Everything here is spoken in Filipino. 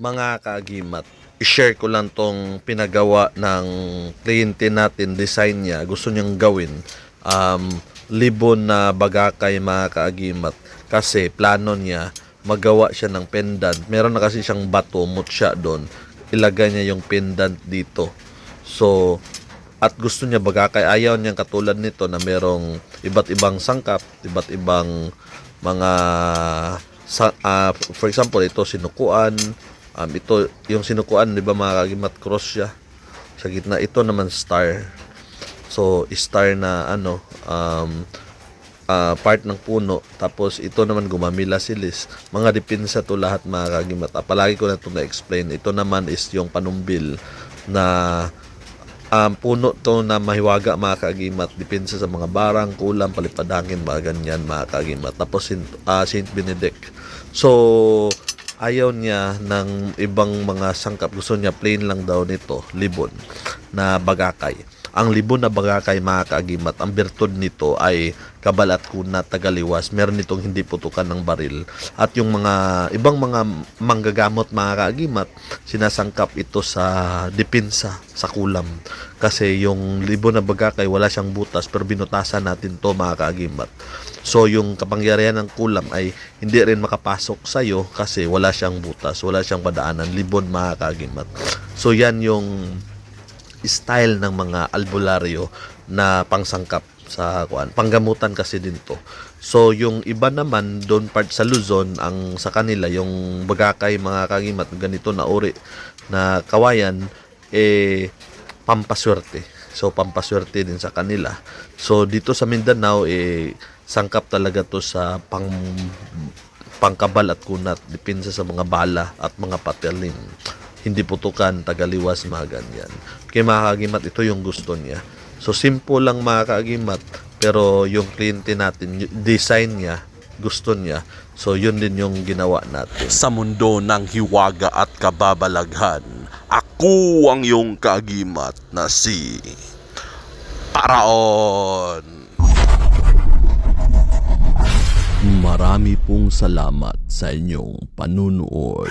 Mga kaagimat, i-share ko lang tong pinagawa ng kliyente natin, design niya, gusto niyang gawin. Um, libon na bagakay mga kaagimat. Kasi plano niya, magawa siya ng pendant. Meron na kasi siyang bato, mutya doon. Ilagay niya yung pendant dito. So, at gusto niya bagakay. Ayaw niyang katulad nito na merong iba't ibang sangkap, iba't ibang mga sa, ah, for example, ito sinukuan, um, ito yung sinukuan, di ba mga kagimat cross siya sa gitna. Ito naman star. So, star na ano, um, ah, part ng puno. Tapos, ito naman gumamila silis. Mga dipinsa to lahat mga kagimat. Ah, palagi ko na ito na-explain. Ito naman is yung panumbil na um, puno to na mahiwaga mga kagimat dipinsa sa mga barang, kulang, palipadangin, mga ganyan mga kagimat. Tapos ah, Saint Benedict. So, ayaw niya ng ibang mga sangkap. Gusto niya plain lang daw nito, libon na bagakay. Ang libon na bagakay mga kaagimat, ang bertod nito ay kabalat kunat tagaliwas. Meron nitong hindi putukan ng baril. At yung mga ibang mga manggagamot mga kaagimat, sinasangkap ito sa dipinsa, sa kulam. Kasi yung libon na bagakay, wala siyang butas, pero binutasan natin to mga kaagimat. So yung kapangyarihan ng kulam ay hindi rin makapasok sa iyo kasi wala siyang butas, wala siyang padaanan, libon mga kaagimat. So yan yung style ng mga albularyo na pangsangkap sa kuan. Panggamutan kasi din to. So yung iba naman doon part sa Luzon ang sa kanila yung bagakay mga kagimat ganito na uri na kawayan eh pampaswerte. So pampaswerte din sa kanila. So dito sa Mindanao eh sangkap talaga to sa pang pangkabal at kunat depende sa mga bala at mga patelin hindi putukan, tagaliwas, mga ganyan. Kaya mga kagimat, ito yung gusto niya. So, simple lang mga kagimat, pero yung kliyente natin, design niya, gusto niya. So, yun din yung ginawa natin. Sa mundo ng hiwaga at kababalaghan, ako ang iyong kagimat na si Paraon. Marami pong salamat sa inyong panunood.